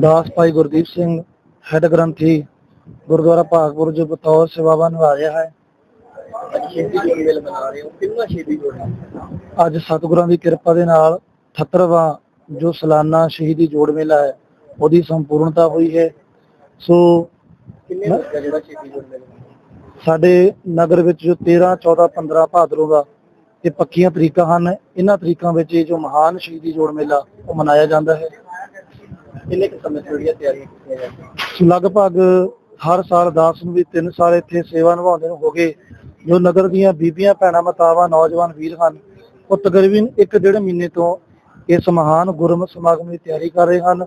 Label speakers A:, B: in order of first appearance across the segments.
A: ਦਾਸ ਭਾਈ Gurdeep Singh head ਗ੍ਰੰਥੀ ਗੁਰਦੁਆਰਾ ਭਾਗਪੁਰ ਜੋ ਬਤੌਰ ਸੇਵਾਵਾ ਨਿਭਾ ਰਿਹਾ ਹੈ।
B: ਸ਼ਹੀਦੀ ਜੋੜੀ ਵੇਲੇ ਮਨਾ ਰਹੇ ਹੋ। ਕਿੰਨਾ ਸ਼ਹੀਦੀ ਜੋੜੀ
A: ਅੱਜ ਸਤਿਗੁਰਾਂ ਦੀ ਕਿਰਪਾ ਦੇ ਨਾਲ 78ਵਾਂ ਜੋ ਸਾਲਾਨਾ ਸ਼ਹੀਦੀ ਜੋੜ ਮੇਲਾ ਹੈ ਉਹਦੀ ਸੰਪੂਰਨਤਾ ਹੋਈ ਹੈ। ਸੋ
B: ਕਿੰਨੇ ਲੋਕ ਦਾ ਜਿਹੜਾ ਸ਼ਹੀਦੀ ਜੋੜੀ ਮੇਲੇ?
A: ਸਾਡੇ ਨਗਰ ਵਿੱਚ ਜੋ 13 14 15 ਭਾਦਰੋਂ ਦਾ ਇਹ ਪੱਕੀਆਂ ਤਰੀਕਾਂ ਹਨ। ਇਹਨਾਂ ਤਰੀਕਾਂ ਵਿੱਚ ਇਹ ਜੋ ਮਹਾਨ ਸ਼ਹੀਦੀ ਜੋੜ ਮੇਲਾ ਉਹ ਮਨਾਇਆ ਜਾਂਦਾ ਹੈ।
B: ਕਿੰਨੇ ਕੁ ਸਮੇਂ ਤੋਂ ਜਿਹੜੀਆਂ ਤਿਆਰੀਆਂ ਕੀਤੀਆਂ ਜਾਂਦੀਆਂ।
A: ਲਗਭਗ ਹਰ ਸਾਲ 10 ਨੂੰ ਵੀ 3 ਸਾਲ ਇੱਥੇ ਸੇਵਾ ਨਿਭਾਉਂਦੇ ਨੂੰ ਹੋ ਗਏ। ਜੋ ਨਗਰ ਦੀਆਂ ਬੀਬੀਆਂ, ਭੈਣਾਂ, ਮਤਾਵਾਂ, ਨੌਜਵਾਨ ਵੀਰ ਹਨ, ਉਹ ਤਕਰੀਬਨ ਇੱਕ ਡੇਢ ਮਹੀਨੇ ਤੋਂ ਇਸ ਮਹਾਨ ਗੁਰਮਤਿ ਸਮਾਗਮ ਦੀ ਤਿਆਰੀ ਕਰ ਰਹੇ ਹਨ।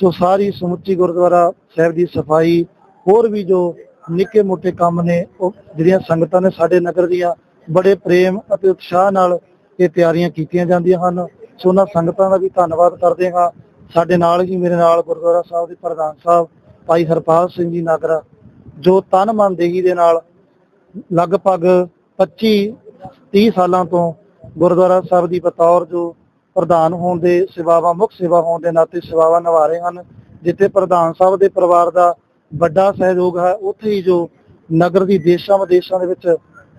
A: ਸੋ ਸਾਰੀ ਸਮੁੱਚੀ ਗੁਰਦੁਆਰਾ ਸਾਹਿਬ ਦੀ ਸਫ਼ਾਈ, ਹੋਰ ਵੀ ਜੋ ਨਿੱਕੇ ਮੋਟੇ ਕੰਮ ਨੇ, ਉਹ ਜਿਹੜੀਆਂ ਸੰਗਤਾਂ ਨੇ ਸਾਡੇ ਨਗਰ ਦੀਆਂ ਬੜੇ ਪ੍ਰੇਮ ਅਤੇ ਉਤਸ਼ਾਹ ਨਾਲ ਇਹ ਤਿਆਰੀਆਂ ਕੀਤੀਆਂ ਜਾਂਦੀਆਂ ਹਨ। ਸੋ ਉਹਨਾਂ ਸੰਗਤਾਂ ਦਾ ਵੀ ਧੰਨਵਾਦ ਕਰਦੇ ਹਾਂ। ਸਾਡੇ ਨਾਲ ਹੀ ਮੇਰੇ ਨਾਲ ਗੁਰਦੁਆਰਾ ਸਾਹਿਬ ਦੇ ਪ੍ਰਧਾਨ ਸਾਹਿਬ ਭਾਈ ਹਰਪਾਲ ਸਿੰਘ ਜੀ ਨਾਗਰਾ, ਜੋ ਤਨ ਮਨ ਦੇਹੀ ਦੇ ਨਾਲ ਲਗਭਗ 25 30 ਸਾਲਾਂ ਤੋਂ ਗੁਰਦੁਆਰਾ ਸਾਹਿਬ ਦੀ ਬਤੌਰ ਜੋ ਪ੍ਰਧਾਨ ਹੋਣ ਦੇ ਸੇਵਾਵਾਂ, ਮੁੱਖ ਸੇਵਾ ਹੋਣ ਦੇ ਨਾਤੇ ਸੇਵਾਵਾਂ ਨਿਭਾ ਰਹੇ ਹਨ, ਜਿੱਥੇ ਪ੍ਰਧਾਨ ਸਾਹਿਬ ਦੇ ਪਰਿਵਾਰ ਦਾ ਵੱਡਾ ਸਹਿਯੋਗ ਹੈ, ਉੱਥੇ ਹੀ ਜੋ ਨਗਰ ਦੀ ਦੇਸ਼ਾਂ ਵਿਦੇਸ਼ਾਂ ਦੇ ਵਿੱਚ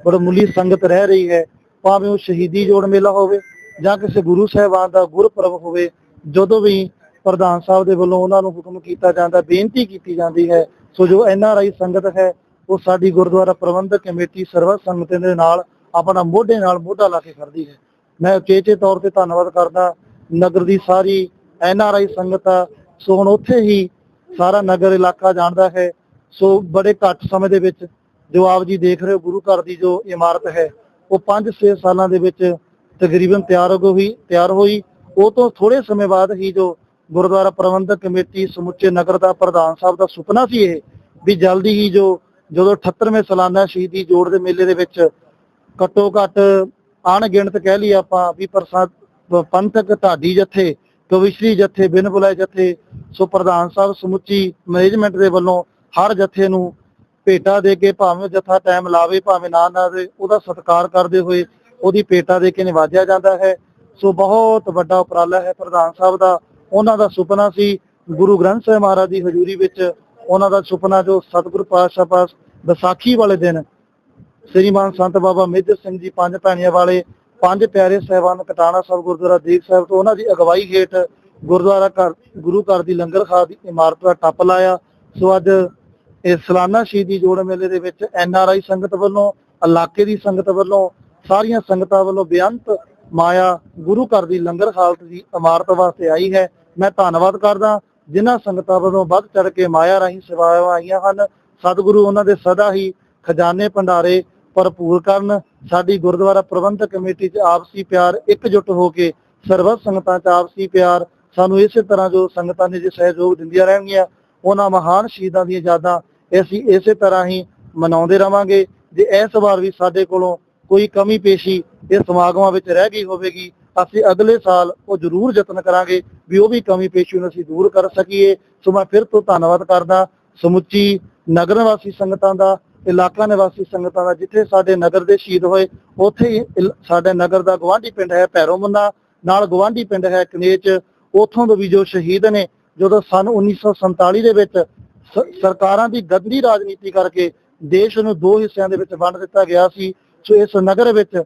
A: ਬੜਮੁੱਲੀ ਸੰਗਤ ਰਹਿ ਰਹੀ ਹੈ, ਭਾਵੇਂ ਉਹ ਸ਼ਹੀਦੀ ਜੋੜ ਮੇਲਾ ਹੋਵੇ ਜਾਂ ਕਿਸੇ ਗੁਰੂ ਸਾਹਿਬਾਨ ਦਾ ਗੁਰਪੁਰਬ ਹੋਵੇ, ਜਦੋਂ ਵੀ ਪ੍ਰਧਾਨ ਸਾਹਿਬ ਦੇ ਵੱਲੋਂ ਉਹਨਾਂ ਨੂੰ ਹੁਕਮ ਕੀਤਾ ਜਾਂਦਾ, ਬੇਨਤੀ ਕੀਤੀ ਜਾਂਦੀ ਹੈ, ਸੋ ਜੋ ਐਨ ਆਰ ਆਈ ਸੰਗਤ ਹੈ, ਉਹ ਸਾਡੀ ਗੁਰਦੁਆਰਾ ਪ੍ਰਬੰਧਕ ਕਮੇਟੀ ਸਰਵ ਸੰਗਤਾਂ ਦੇ ਨਾਲ ਆਪਣਾ ਮੋਢੇ ਨਾਲ ਮੋਢਾ ਲਾ ਕੇ ਖੜਦੀ ਹੈ। ਮੈਂ ਉਚੇਚੇ ਤੌਰ ਤੇ ਧੰਨਵਾਦ ਕਰਦਾ ਨਗਰ ਦੀ ਸਾਰੀ ਐਨ ਆਰ ਆਈ ਸੰਗਤ ਆ ਸੋ ਹੁਣ ਉੱਥੇ ਹੀ ਸਾਰਾ ਨਗਰ ਇਲਾਕਾ ਜਾਣਦਾ ਹੈ, ਸੋ ਬੜੇ ਘੱਟ ਸਮੇਂ ਦੇ ਵਿੱਚ ਜੋ ਆਪ ਜੀ ਦੇਖ ਰਹੇ ਹੋ, ਗੁਰੂ ਘਰ ਦੀ ਜੋ ਇਮਾਰਤ ਹੈ, ਉਹ 5-6 ਸਾਲਾਂ ਦੇ ਵਿੱਚ ਤਕਰੀਬਨ ਤਿਆਰ ਹੋ ਗਈ, ਤਿਆਰ ਹੋਈ। ਉਹ ਤੋਂ ਥੋੜੇ ਸਮੇਂ ਬਾਅਦ ਹੀ ਜੋ ਗੁਰਦੁਆਰਾ ਪ੍ਰਬੰਧਕ ਕਮੇਟੀ ਸਮੁੱਚੇ ਨਗਰ ਦਾ ਪ੍ਰਧਾਨ ਸਾਹਿਬ ਦਾ ਸੁਪਨਾ ਸੀ ਇਹ, ਵੀ ਜਲਦੀ ਹੀ ਜੋ ਜਦੋਂ 78ਵੇਂ ਸਾਲਾਨਾ ਸ਼ਹੀਦੀ ਜੋੜ ਦੇ ਮੇਲੇ ਦੇ ਵਿੱਚ ਘੱਟੋ ਘੱਟ ਅਣਗਿਣਤ ਕਹਿ ਲਈ ਆਪਾਂ ਵੀ ਪ੍ਰਸਾਦ, ਪੰਥਕ ਢਾਡੀ ਜਥੇ, ਕਵਿਸ਼ਰੀ ਜਥੇ, ਬਿਨ ਬੁਲਾਏ ਜਥੇ, ਸੋ ਪ੍ਰਧਾਨ ਸਾਹਿਬ ਸਮੁੱਚੀ ਮੈਨੇਜਮੈਂਟ ਦੇ ਵੱਲੋਂ ਹਰ ਜਥੇ ਨੂੰ ਭੇਟਾ ਦੇ ਕੇ ਭਾਵੇਂ ਜਥਾ ਟਾਈਮ ਲਾਵੇ, ਭਾਵੇਂ ਨਾ ਨਾ ਉਹਦਾ ਸਤਿਕਾਰ ਕਰਦੇ ਹੋਏ ਉਹਦੀ ਭੇਟਾ ਦੇ ਕੇ ਨਿਵਾਜਿਆ ਜਾਂਦਾ ਹੈ। ਸੋ ਬਹੁਤ ਵੱਡਾ ਉਪਰਾਲਾ ਹੈ ਪ੍ਰਧਾਨ ਸਾਹਿਬ ਦਾ। ਉਹਨਾਂ ਦਾ ਸੁਪਨਾ ਸੀ ਗੁਰੂ ਗ੍ਰੰਥ ਸਾਹਿਬ ਮਹਾਰਾਜ ਦੀ ਹਜ਼ੂਰੀ ਵਿੱਚ ਉਹਨਾਂ ਦਾ ਸੁਪਨਾ ਜੋ ਸਤਿਗੁਰੂ ਪਾਤਸ਼ਾਹ ਪਾਸ ਵਿਸਾਖੀ ਵਾਲੇ ਦਿਨ ਸ੍ਰੀਮਾਨ ਸੰਤ ਬਾਬਾ ਮੇਜਰ ਸਿੰਘ ਜੀ ਪੰਜ ਭੈਣੀਆਂ ਵਾਲੇ ਪੰਜ ਪਿਆਰੇ ਸਹਿਬਾਨ ਕਟਾਣਾ ਸਾਹਿਬ ਗੁਰਦੁਆਰਾ ਦੇਖ ਸਾਹਿਬ ਤੋਂ ਉਹਨਾਂ ਦੀ ਅਗਵਾਈ ਹੇਠ ਗੁਰਦੁਆਰਾ ਘਰ, ਗੁਰੂ ਘਰ ਦੀ ਲੰਗਰ ਖਾਹ ਦੀ ਇਮਾਰਤ ਦਾ ਟੱਪ ਲਾਇਆ। ਸੋ ਅੱਜ ਇਹ ਸਾਲਾਨਾ ਸ਼ਹੀਦੀ ਜੋੜ ਮੇਲੇ ਦੇ ਵਿੱਚ ਐਨ ਆਰ ਆਈ ਸੰਗਤ ਵੱਲੋਂ, ਇਲਾਕੇ ਦੀ ਸੰਗਤ ਵੱਲੋਂ, ਸਾਰੀਆਂ ਸੰਗਤਾਂ ਵੱਲੋਂ ਬੇਅੰਤ ਮਾਇਆ ਗੁਰੂ ਘਰ ਦੀ ਲੰਗਰ ਹਾਲਤ ਦੀ ਇਮਾਰਤ ਵਾਸਤੇ ਆਈ ਹੈ। ਮੈਂ ਧੰਨਵਾਦ ਕਰਦਾ ਜਿਨ੍ਹਾਂ ਸੰਗਤਾਂ ਵੱਲੋਂ ਵੱਧ ਚੜ ਕੇ ਮਾਇਆ ਰਾਹੀਂ ਸੇਵਾਵਾਂ ਆਈਆਂ ਹਨ। ਸਤਿਗੁਰੂ ਉਹਨਾਂ ਦੇ ਸਦਾ ਹੀ ਖਜ਼ਾਨੇ ਭੰਡਾਰੇ ਭਰਪੂਰ ਕਰਨ। ਸਾਡੀ ਗੁਰਦੁਆਰਾ ਪ੍ਰਬੰਧਕ ਕਮੇਟੀ 'ਚ ਆਪਸੀ ਪਿਆਰ, ਇਕਜੁੱਟ ਹੋ ਕੇ ਸਰਬੱਤ ਸੰਗਤਾਂ 'ਚ ਆਪਸੀ ਪਿਆਰ, ਸਾਨੂੰ ਇਸੇ ਤਰ੍ਹਾਂ ਜੋ ਸੰਗਤਾਂ ਨੇ ਜੇ ਸਹਿਯੋਗ ਦਿੰਦੀਆਂ ਰਹਿਣਗੀਆਂ, ਉਹਨਾਂ ਮਹਾਨ ਸ਼ਹੀਦਾਂ ਦੀਆਂ ਯਾਦਾਂ ਅਸੀਂ ਇਸੇ ਤਰ੍ਹਾਂ ਹੀ ਮਨਾਉਂਦੇ ਰਵਾਂਗੇ। ਜੇ ਇਸ ਵਾਰ ਵੀ ਸਾਡੇ ਕੋਲੋਂ ਕੋਈ ਕਮੀ ਪੇਸ਼ੀ ਇਹ ਸਮਾਗਮਾਂ ਵਿੱਚ ਰਹਿ ਗਈ ਹੋਵੇਗੀ, ਅਸੀਂ ਅਗਲੇ ਸਾਲ ਉਹ ਜ਼ਰੂਰ ਯਤਨ ਕਰਾਂਗੇ ਵੀ ਉਹ ਵੀ ਕਮੀ ਪੇਸ਼ੀ ਨੂੰ ਅਸੀਂ ਦੂਰ ਕਰ ਸਕੀਏ। ਸੋ ਮੈਂ ਫਿਰ ਤੋਂ ਧੰਨਵਾਦ ਕਰਦਾ ਸਮੁੱਚੀ ਨਗਰ ਨਿਵਾਸੀ ਸੰਗਤਾਂ ਦਾ, ਇਲਾਕਾ ਨਿਵਾਸੀ ਸੰਗਤਾਂ ਦਾ, ਜਿੱਥੇ ਸਾਡੇ ਨਗਰ ਦੇ ਸ਼ਹੀਦ ਹੋਏ, ਉੱਥੇ ਹੀ ਸਾਡੇ ਨਗਰ ਦਾ ਗਵਾਂਢੀ ਪਿੰਡ ਹੈ ਭੈਰੋ ਮੁੰਨਾ, ਨਾਲ ਗਵਾਂਢੀ ਪਿੰਡ ਹੈ ਕਨੇਚ ਉੱਥੋਂ ਦੇ ਵੀ ਜੋ ਸ਼ਹੀਦ ਨੇ, ਜਦੋਂ ਸਨ 1947 ਦੇ ਵਿੱਚ ਸਰਕਾਰਾਂ ਦੀ ਗੰਦੀ ਰਾਜਨੀਤੀ ਕਰਕੇ ਦੇਸ਼ ਨੂੰ ਦੋ ਹਿੱਸਿਆਂ ਦੇ ਵਿੱਚ ਵੰਡ ਦਿੱਤਾ ਗਿਆ ਸੀ। ਸੋ ਇਸ ਨਗਰ ਵਿੱਚ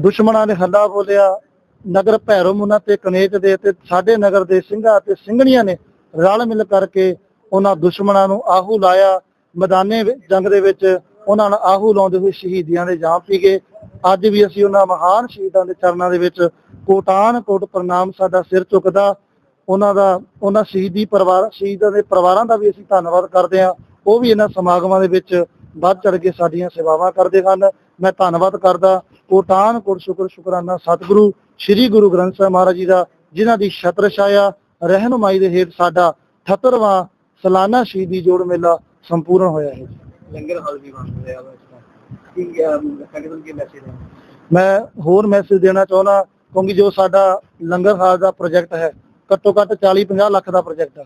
A: ਦੁਸ਼ਮਣਾਂ ਨੇ ਹੱਲਾ ਬੋਲਿਆ, ਨਗਰ ਭੈਰੋ ਮੁੰਨਾ ਤੇ ਕਨੇਚ ਦੇ ਤੇ ਸਾਡੇ ਨਗਰ ਦੇ ਸਿੰਘਾਂ ਤੇ ਸਿੰਘਣੀਆਂ ਨੇ ਰਲ ਮਿਲ ਕਰਕੇ ਉਹਨਾਂ ਦੁਸ਼ਮਣਾਂ ਨੂੰ ਆਹੂ ਲਾਇਆ। ਮੈਦਾਨੇ ਜੰਗ ਦੇ ਵਿੱਚ ਉਹਨਾਂ ਨੂੰ ਆਹੂ ਲਾਉਂਦੇ ਹੋਏ ਸ਼ਹੀਦੀਆਂ ਦੇ ਜਾਮ ਪੀ ਗਏ। ਅੱਜ ਵੀ ਅਸੀਂ ਉਹਨਾਂ ਮਹਾਨ ਸ਼ਹੀਦਾਂ ਦੇ ਚਰਨਾਂ ਦੇ ਵਿੱਚ ਕੋਟਾਨ ਕੋਟ ਪ੍ਰਣਾਮ ਸਾਡਾ ਸਿਰ ਝੁਕਦਾ ਉਹਨਾਂ ਦਾ ਉਹਨਾਂ ਸ਼ਹੀਦੀ ਪਰਿਵਾਰ ਸ਼ਹੀਦਾਂ ਦੇ ਪਰਿਵਾਰਾਂ ਦਾ ਵੀ ਅਸੀਂ ਧੰਨਵਾਦ ਕਰਦੇ ਹਾਂ। ਉਹ ਵੀ ਇਹਨਾਂ ਸਮਾਗਮਾਂ ਦੇ ਵਿੱਚ ਵੱਧ ਚੜ ਕੇ ਸਾਡੀਆਂ ਸੇਵਾਵਾਂ ਕਰਦੇ ਹਨ। ਮੈਂ ਧੰਨਵਾਦ ਕਰਦਾ। ਕੋਟਾਨ ਕੋਟ ਸ਼ੁਕਰ ਸ਼ੁਕਰਾਨਾ ਸਤਿਗੁਰੂ ਸ੍ਰੀ ਗੁਰੂ ਗ੍ਰੰਥ ਸਾਹਿਬ ਮਹਾਰਾਜ ਜੀ ਦਾ ਜਿਨ੍ਹਾਂ ਦੀ ਛਤਰ ਛਾਇਆ ਰਹਿਨੁਮਾਈ ਦੇ ਹੇਠ ਸਾਡਾ 78ਵਾਂ ਸਾਲਾਨਾ ਸ਼ਹੀਦੀ ਜੋੜ ਮੇਲਾ ਸੰਪੂਰਨ ਹੋਇਆ ਹੈ।
B: ਲੰਗਰ ਹਾਲ ਵੀ ਬਣ ਰਿਹਾ ਕੀ ਮੈਸੇਜ ਹੈ
A: ਮੈਂ ਹੋਰ ਮੈਸੇਜ ਦੇਣਾ ਚਾਹੁੰਦਾ ਕਿਉਂਕਿ ਜੋ ਸਾਡਾ ਲੰਗਰ ਹਾਲ ਦਾ ਪ੍ਰੋਜੈਕਟ ਹੈ ਘੱਟੋ ਘੱਟ 40 50 ਲੱਖ ਦਾ ਪ੍ਰੋਜੈਕਟ ਆ।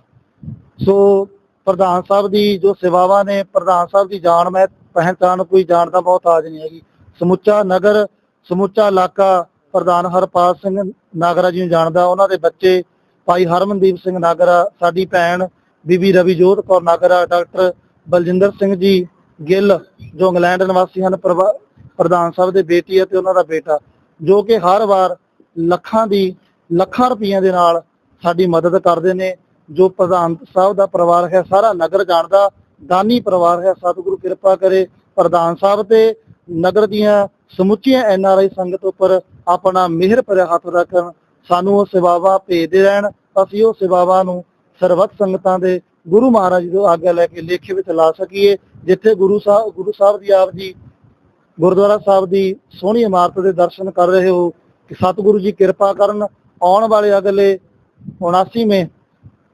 A: ਸੋ ਪ੍ਰਧਾਨ ਸਾਹਿਬ ਦੀ ਜੋ ਸੇਵਾਵਾਂ ਨੇ, ਪ੍ਰਧਾਨ ਸਾਹਿਬ ਦੀ ਜਾਣ ਮੈਂ ਪਹਿਚਾਣ, ਕੋਈ ਜਾਣਦਾ ਬਹੁਤ ਆਜ ਨਹੀਂ ਹੈਗੀ। ਸਮੁੱਚਾ ਨਗਰ, ਸਮੁੱਚਾ ਇਲਾਕਾ, ਪ੍ਰਧਾਨ ਹਰਪਾਲ ਸਿੰਘ ਨਾਗਰਾ ਜੀ ਨੂੰ ਜਾਣਦਾ, ਉਹਨਾਂ ਦੇ ਬੱਚੇ ਭਾਈ ਹਰਮਨਦੀਪ ਸਿੰਘ ਨਾਗਰਾ, ਸਾਡੀ ਭੈਣ ਬੀਬੀ ਰਵੀਜੋਤ ਕੌਰ ਨਾਗਰਾ, ਡਾਕਟਰ ਬਲਜਿੰਦਰ ਸਿੰਘ ਜੀ ਗਿੱਲ, ਜੋ ਇੰਗਲੈਂਡ ਨਿਵਾਸੀ ਹਨ ਪ੍ਰਭਾ- ਪ੍ਰਧਾਨ ਸਾਹਿਬ ਦੇ ਬੇਟੀ ਅਤੇ ਉਹਨਾਂ ਦਾ ਬੇਟਾ, ਜੋ ਕਿ ਹਰ ਵਾਰ ਲੱਖਾਂ ਦੀ, ਲੱਖਾਂ ਰੁਪਈਆਂ ਦੇ ਨਾਲ ਸਾਡੀ ਮਦਦ ਕਰਦੇ ਨੇ, ਜੋ ਪ੍ਰਧਾਨ ਸਾਹਿਬ ਦਾ ਪਰਿਵਾਰ ਹੈ, ਸਾਰਾ ਨਗਰ ਜਾਣਦਾ, ਦਾਨੀ ਪਰਿਵਾਰ ਹੈ, ਸਤਿਗੁਰੂ ਕਿਰਪਾ ਕਰੇ, ਪ੍ਰਧਾਨ ਸਾਹਿਬ ਤੇ ਨਗਰ ਦੀਆਂ ਸਮੁੱਚੀਆਂ ਐਨ ਆਰ ਆਈ ਸੰਗਤ ਉੱਪਰ ਆਪਣਾ ਮਿਹਰ ਭਰਿਆ ਹੱਥ ਰੱਖਣ, ਸਾਨੂੰ ਉਹ ਸੇਵਾਵਾਂ ਭੇਜਦੇ ਰਹਿਣ, ਅਸੀਂ ਉਹ ਸੇਵਾਵਾਂ ਨੂੰ ਸਰਬੱਤ ਸੰਗਤਾਂ ਦੇ ਗੁਰੂ ਮਹਾਰਾਜ ਜੀ ਤੋਂ ਆਗਿਆ ਲੈ ਕੇ ਲੇਖੇ ਵਿੱਚ ਲਾ ਸਕੀਏ, ਜਿੱਥੇ ਗੁਰੂ ਸਾਹਿਬ ਗੁਰੂ ਸਾਹਿਬ ਦੀ ਆਪ ਜੀ, ਗੁਰਦੁਆਰਾ ਸਾਹਿਬ ਦੀ ਸੋਹਣੀ ਇਮਾਰਤ ਦੇ ਦਰਸ਼ਨ ਕਰ ਰਹੇ ਹੋ, ਕਿ ਸਤਿਗੁਰੂ ਜੀ ਕਿਰਪਾ ਕਰਨ, ਆਉਣ ਵਾਲੇ ਅਗਲੇ 1979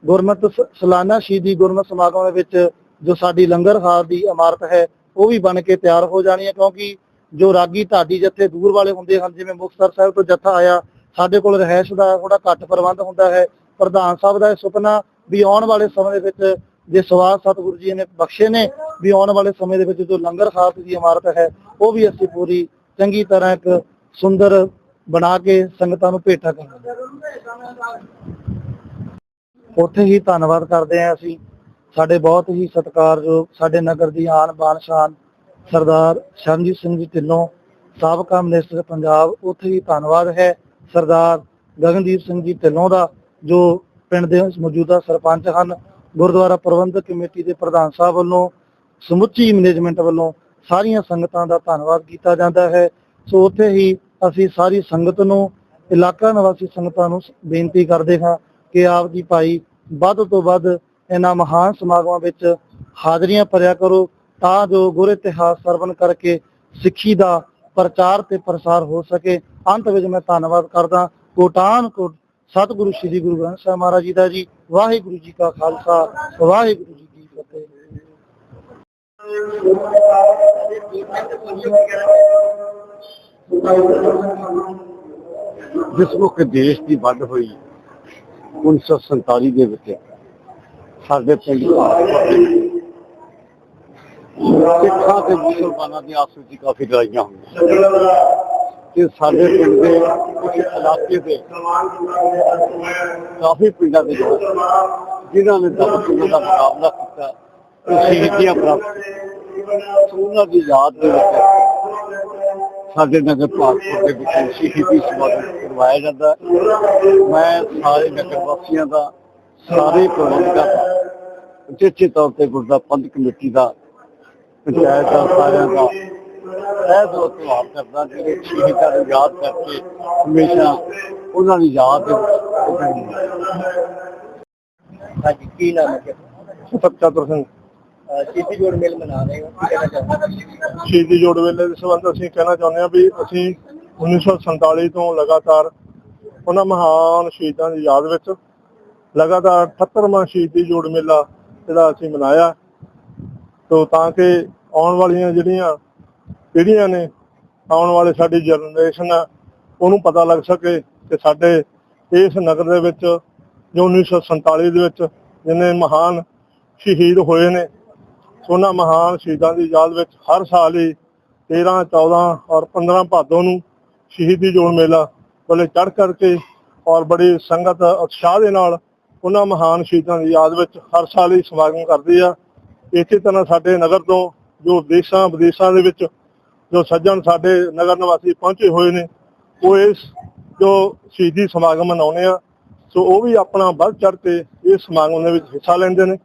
A: ਗੁਰਮਤ ਸਲਾਨਾ ਸ਼ਹੀਦੀ ਗੁਰਮਤ ਸਮਾਗਮ ਦੇ ਵਿੱਚ ਜੋ ਸਾਡੀ ਲੰਗਰ ਹਾਲ ਦੀ ਇਮਾਰਤ ਹੈ, ਉਹ ਵੀ ਬਣ ਕੇ ਤਿਆਰ ਹੋ ਜਾਣੀ ਹੈ, ਕਿਉਂਕਿ ਜੋ ਰਾਗੀ ਢਾਡੀ ਜੱਥੇ ਦੂਰ ਵਾਲੇ ਹੁੰਦੇ ਹਨ, ਜਿਵੇਂ ਮੁਖਸਰ ਸਾਹਿਬ ਤੋਂ ਜੱਥਾ ਆਇਆ, ਸਾਡੇ ਕੋਲ ਰਹਿਸ਼ ਦਾ ਥੋੜਾ ਘੱਟ ਪ੍ਰਬੰਧ ਹੁੰਦਾ ਹੈ। ਪ੍ਰਧਾਨ ਸਾਹਿਬ ਦਾ ਇਹ ਸੁਪਨਾ ਵੀ ਆਉਣ ਵਾਲੇ ਸਮੇਂ ਦੇ ਵਿੱਚ ਜੇ ਸਵਾਦ ਸਤਿਗੁਰੂ ਜੀ ਨੇ ਬਖਸ਼ੇ ਨੇ, ਵੀ ਆਉਣ ਵਾਲੇ ਸਮੇਂ ਦੇ ਵਿੱਚ ਜੋ ਲੰਗਰ ਖਾਤ ਦੀ ਇਮਾਰਤ ਹੈ, ਉਹ ਵੀ ਅਸੀਂ ਪੂਰੀ ਚੰਗੀ ਤਰ੍ਹਾਂ ਇੱਕ ਸੁੰਦਰ ਬਣਾ ਕੇ ਸੰਗਤਾਂ ਨੂੰ ਭੇਟਾ ਕਰਾਂਗੇ। ਉੱਥੇ ਹੀ ਧੰਨਵਾਦ ਕਰਦੇ ਹਾਂ ਅਸੀਂ। ਸਾਡੇ ਬਹੁਤ ਹੀ ਸਤਿਕਾਰਯੋਗ ਸਾਡੇ ਨਗਰ ਦੀ ਆਨ ਬਾਨ ਸ਼ਾਨ ਸਰਦਾਰ ਸ਼ਰਨਜੀਤ ਸਿੰਘ ਜੀ ਢਿੱਲੋਂ, ਸਾਬਕਾ ਮਿਨਿਸਟਰ ਪੰਜਾਬ, ਉੱਥੇ ਹੀ ਧੰਨਵਾਦ ਹੈ ਸਰਦਾਰ ਗਗਨਦੀਪ ਸਿੰਘ ਜੀ ਢਿੱਲੋਂ ਦਾ, ਜੋ ਪਿੰਡ ਦੇ ਮੌਜੂਦਾ ਸਰਪੰਚ ਹਨ। ਗੁਰਦੁਆਰਾ ਪ੍ਰਬੰਧਕ ਕਮੇਟੀ ਦੇ ਪ੍ਰਧਾਨ ਸਾਹਿਬ ਵੱਲੋਂ, ਸਮੁੱਚੀ ਮੈਨੇਜਮੈਂਟ ਵੱਲੋਂ ਸਾਰੀਆਂ ਸੰਗਤਾਂ ਦਾ ਧੰਨਵਾਦ ਕੀਤਾ ਜਾਂਦਾ ਹੈ। ਸੋ ਉੱਥੇ ਹੀ ਅਸੀਂ ਸਾਰੀ ਸੰਗਤ ਨੂੰ, ਇਲਾਕਾ ਨਿਵਾਸੀ ਸੰਗਤਾਂ ਨੂੰ ਬੇਨਤੀ ਕਰਦੇ ਹਾਂ ਕਿ ਆਪ ਜੀ ਭਾਈ ਵੱਧ ਤੋਂ ਵੱਧ ਇਹਨਾਂ ਮਹਾਨ ਸਮਾਗਮਾਂ ਵਿੱਚ ਹਾਜ਼ਰੀਆਂ ਭਰਿਆ ਕਰੋ ਤਾਂ ਜੋ ਗੁਰ ਇਤਿਹਾਸ ਸਰਵਨ ਕਰਕੇ ਸਿੱਖੀ ਦਾ ਪ੍ਰਚਾਰ ਤੇ ਪ੍ਰਸਾਰ ਹੋ ਸਕੇ। ਅੰਤ ਵਿੱਚ ਮੈਂ ਧੰਨਵਾਦ ਕਰਦਾ। ਕੋਟਾਨ ਕੋਟ ਸਤਿਗੁਰੂ ਸ੍ਰੀ ਗੁਰੂ ਗ੍ਰੰਥ ਸਾਹਿਬ ਮਹਾਰਾਜ ਜੀ ਦਾ ਜੀ। ਵਾਹਿਗੁਰੂ ਜੀ ਕਾ ਖਾਲਸਾ। ਵਾਹਿਗੁਰੂ ਜੀ ਕੀ ਫਤਿਹ।
C: ਜਿਸ ਮੌਕੇ ਦੇਸ਼ ਦੀ ਵੱਡ ਹੋਈ 1947 ਦੇ ਵਿੱਚ ਸਾਡੇ ਪਿੰਡ ਦੇ ਸਿੱਖਾਂ ਤੇ ਮੁਸਲਮਾਨਾਂ ਦੀ ਆਪਸ ਵਿੱਚ ਕਾਫੀ ਲੜਾਈਆਂ ਹੋਈਆਂ। ਤੇ ਸਾਡੇ ਪਿੰਡ ਦੇ ਕੁਝ ਇਲਾਕੇ ਦੇ ਕਾਫੀ ਪਿੰਡਾਂ ਦੇ ਲੋਕ ਜਿਨ੍ਹਾਂ ਨੇ ਦਬਕੀਆਂ ਦਾ ਮੁਕਾਬਲਾ ਕੀਤਾ ਤੇ ਸ਼ਹੀਦੀਆਂ ਪ੍ਰਾਪਤ ਉਹਨਾਂ ਦੀ ਯਾਦ ਦੇ ਵਿੱਚ ਸਾਡੇ ਨਗਰ ਭਾਰਤਪੁਰ ਦੇ ਵਿੱਚ ਸ਼ਹੀਦੀ ਸਮਾਗਮ ਕਰਵਾਇਆ ਜਾਂਦਾ ਮੈਂ ਸਾਰੇ ਨਗਰ ਵਾਸੀਆਂ ਦਾ, ਸਾਰੇ ਪ੍ਰਬੰਧਕਾਂ ਦਾ ਉਚੇਚੇ ਤੌਰ ਤੇ ਗੁਰਦਾ ਪੰਥ ਕਮੇਟੀ ਦਾ, ਪੰਚਾਇਤ ਦਾ, ਸਾਰਿਆਂ ਦਾ ਇਹ ਦੋ ਤਿਉਹਾਰ ਕਰਦਾ ਜਿਹੜੇ ਸ਼ਹੀਦਾਂ ਨੂੰ ਯਾਦ ਕਰਕੇ ਹਮੇਸ਼ਾ ਉਹਨਾਂ ਦੀ ਯਾਦ ਦੇ ਵਿੱਚ
B: ਕੀ ਨਾਮ ਹੈ
C: ਸਤਚਾਤੁਰ ਸਿੰਘ।
B: ਸ਼ਹੀਦੀ ਜੋੜ ਮੇਲ ਮਨਾ ਰਹੇ ਹੋ, ਕੀ ਚਾਹੁੰਦੇ
D: ਸ਼ਹੀਦੀ ਜੋੜ ਮੇਲੇ ਦੇ ਸੰਬੰਧ ਅਸੀਂ ਕਹਿਣਾ ਚਾਹੁੰਦੇ ਹਾਂ ਵੀ ਅਸੀਂ 1947 ਤੋਂ ਲਗਾਤਾਰ ਉਹਨਾਂ ਮਹਾਨ ਸ਼ਹੀਦਾਂ ਦੀ ਯਾਦ ਵਿੱਚ ਲਗਾਤਾਰ 78ਵਾਂ ਸ਼ਹੀਦੀ ਜੋੜ ਮੇਲਾ ਜਿਹੜਾ ਅਸੀਂ ਮਨਾਇਆ। ਤੋਂ ਤਾਂ ਕਿ ਆਉਣ ਵਾਲੀਆਂ ਜਿਹੜੀਆਂ ਪੀੜ੍ਹੀਆਂ ਨੇ, ਆਉਣ ਵਾਲੇ ਸਾਡੀ ਜਨਰੇਸ਼ਨ ਆ, ਉਹਨੂੰ ਪਤਾ ਲੱਗ ਸਕੇ ਕਿ ਸਾਡੇ ਇਸ ਨਗਰ ਦੇ ਵਿੱਚ ਜੋ 1947 ਦੇ ਵਿੱਚ ਜਿੰਨੇ ਮਹਾਨ ਸ਼ਹੀਦ ਹੋਏ ਨੇ ਉਹਨਾਂ ਮਹਾਨ ਸ਼ਹੀਦਾਂ ਦੀ ਯਾਦ ਵਿੱਚ ਹਰ ਸਾਲ ਹੀ 13 14 ਔਰ 15 ਭਾਦੋ ਨੂੰ ਸ਼ਹੀਦੀ ਜੋੜ ਮੇਲਾ ਵੱਲੇ ਚੜ ਕਰਕੇ ਔਰ ਬੜੀ ਸੰਗਤ ਉਤਸ਼ਾਹ ਦੇ ਨਾਲ ਉਹਨਾਂ ਮਹਾਨ ਸ਼ਹੀਦਾਂ ਦੀ ਯਾਦ ਵਿੱਚ ਹਰ ਸਾਲ ਹੀ ਸਮਾਗਮ ਕਰਦੀ ਆ। ਇਸੇ ਤਰ੍ਹਾਂ ਸਾਡੇ ਨਗਰ ਤੋਂ ਜੋ ਦੇਸ਼ਾਂ, ਵਿਦੇਸ਼ਾਂ ਦੇ ਵਿੱਚ ਜੋ ਸੱਜਣ ਸਾਡੇ ਨਗਰ ਨਿਵਾਸੀ ਪਹੁੰਚੇ ਹੋਏ ਨੇ, ਉਹ ਇਸ ਜੋ ਸ਼ਹੀਦੀ ਸਮਾਗਮ ਮਨਾਉਂਦੇ ਆ, ਸੋ ਉਹ ਵੀ ਆਪਣਾ ਵੱਧ ਚੜ ਕੇ ਇਸ ਸਮਾਗਮ ਦੇ ਵਿੱਚ ਹਿੱਸਾ ਲੈਂਦੇ ਨੇ।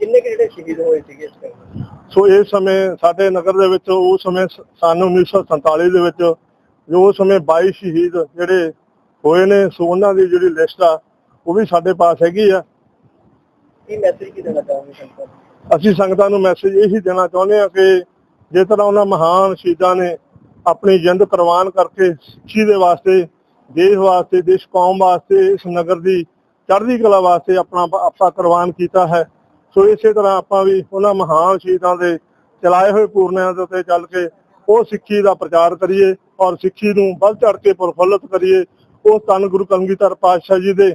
B: ਕਿੰਨੇ ਕੁ ਜਿਹੜੇ ਸ਼ਹੀਦ ਹੋਏ ਸੀਗੇ ਇਸ ਟਾਈਮ
D: ਸੋ ਇਸ ਸਮੇਂ ਸਾਡੇ ਨਗਰ ਦੇ ਵਿੱਚ ਉਸ ਸਮੇਂ ਸਨ 1947 ਦੇ ਵਿੱਚ ਜੋ ਉਸ ਸਮੇਂ 22 ਸ਼ਹੀਦ ਜਿਹੜੇ ਹੋਏ ਨੇ ਸੋ ਉਹਨਾਂ ਦੀ ਜਿਹੜੀ ਲਿਸਟ ਆ ਉਹ ਵੀ ਸਾਡੇ ਪਾਸ ਹੈਗੀ ਆ।
B: ਕੀ ਮੈਸੇਜ ਕੀ ਦੇਣਾ ਚਾਹੋਗੇ ਸੰਗਤਾਂ
D: ਅਸੀਂ ਸੰਗਤਾਂ ਨੂੰ ਮੈਸੇਜ ਇਹੀ ਦੇਣਾ ਚਾਹੁੰਦੇ ਹਾਂ ਕਿ ਜਿਸ ਤਰ੍ਹਾਂ ਉਹਨਾਂ ਮਹਾਨ ਸ਼ਹੀਦਾਂ ਨੇ ਆਪਣੀ ਜਿੰਦ ਕੁਰਬਾਨ ਕਰਕੇ ਸਿੱਖੀ ਦੇ ਵਾਸਤੇ ਦੇਸ਼ ਵਾਸਤੇ ਦੇਸ਼ ਕੌਮ ਵਾਸਤੇ ਇਸ ਨਗਰ ਦੀ ਚੜ੍ਹਦੀ ਕਲਾ ਵਾਸਤੇ ਆਪਣਾ ਆਪਾ ਕੁਰਬਾਨ ਕੀਤਾ ਹੈ। ਸੋ ਇਸੇ ਤਰ੍ਹਾਂ ਆਪਾਂ ਵੀ ਉਹਨਾਂ ਮਹਾਨ ਸ਼ਹੀਦਾਂ ਦੇ ਚਲਾਏ ਹੋਏ ਪੂਰਨਿਆਂ ਦੇ ਉੱਤੇ ਚੱਲ ਕੇ ਉਹ ਸਿੱਖੀ ਦਾ ਪ੍ਰਚਾਰ ਕਰੀਏ ਔਰ ਸਿੱਖੀ ਨੂੰ ਵੱਧ ਚੜ੍ਹ ਕੇ ਪ੍ਰਫੁੱਲਤ ਕਰੀਏ, ਉਹ ਤਨ ਗੁਰੂ ਕਲਗੀਧਰ ਪਾਤਸ਼ਾਹ ਜੀ ਦੇ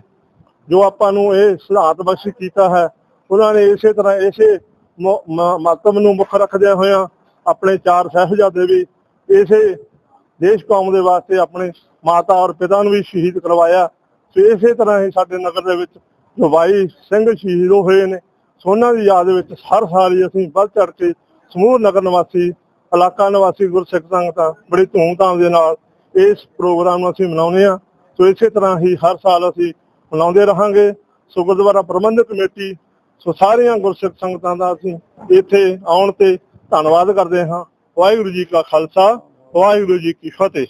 D: ਜੋ ਆਪਾਂ ਨੂੰ ਇਹ ਸਿਧਾਂਤ ਬਖਸ਼ ਕੀਤਾ ਹੈ, ਉਹਨਾਂ ਨੇ ਇਸੇ ਤਰ੍ਹਾਂ ਇਸੇ ਮ- ਮਹੱਤਵ ਨੂੰ ਮੁੱਖ ਰੱਖਦਿਆਂ ਹੋਇਆਂ ਆਪਣੇ ਚਾਰ ਸਾਹਿਬਜ਼ਾਦੇ ਵੀ ਇਸੇ ਦੇਸ਼ ਕੌਮ ਦੇ ਵਾਸਤੇ ਆਪਣੇ ਮਾਤਾ ਔਰ ਪਿਤਾ ਨੂੰ ਵੀ ਸ਼ਹੀਦ ਕਰਵਾਇਆ। ਸੋ ਇਸੇ ਤਰ੍ਹਾਂ ਹੀ ਸਾਡੇ ਨਗਰ ਦੇ ਵਿੱਚ ਜੋ ਬਾਈ ਸਿੰਘ ਸ਼ਹੀਦ ਹੋਏ ਨੇ ਸੋ ਉਹਨਾਂ ਦੀ ਯਾਦ ਵਿੱਚ ਹਰ ਸਾਲ ਹੀ ਅਸੀਂ ਵੱਧ ਚੜ ਕੇ ਸਮੂਹ ਨਗਰ ਨਿਵਾਸੀ, ਇਲਾਕਾ ਨਿਵਾਸੀ ਗੁਰਸਿੱਖ ਸੰਗਤਾਂ ਬੜੀ ਧੂਮਧਾਮ ਦੇ ਨਾਲ ਇਸ ਪ੍ਰੋਗਰਾਮ ਨੂੰ ਅਸੀਂ ਮਨਾਉਂਦੇ ਹਾਂ। ਸੋ ਇਸੇ ਤਰ੍ਹਾਂ ਹੀ ਹਰ ਸਾਲ ਅਸੀਂ ਮਨਾਉਂਦੇ ਰਹਾਂਗੇ। ਸੋ ਗੁਰਦੁਆਰਾ ਪ੍ਰਬੰਧਕ ਕਮੇਟੀ, ਸੋ ਸਾਰੀਆਂ ਗੁਰਸਿੱਖ ਸੰਗਤਾਂ ਦਾ ਅਸੀਂ ਇੱਥੇ ਆਉਣ ਤੇ ਧੰਨਵਾਦ ਕਰਦੇ ਹਾਂ। ਵਾਹਿਗੁਰੂ ਜੀ ਕਾ ਖਾਲਸਾ, ਵਾਹਿਗੁਰੂ ਜੀ ਕੀ ਫਤਿਹ।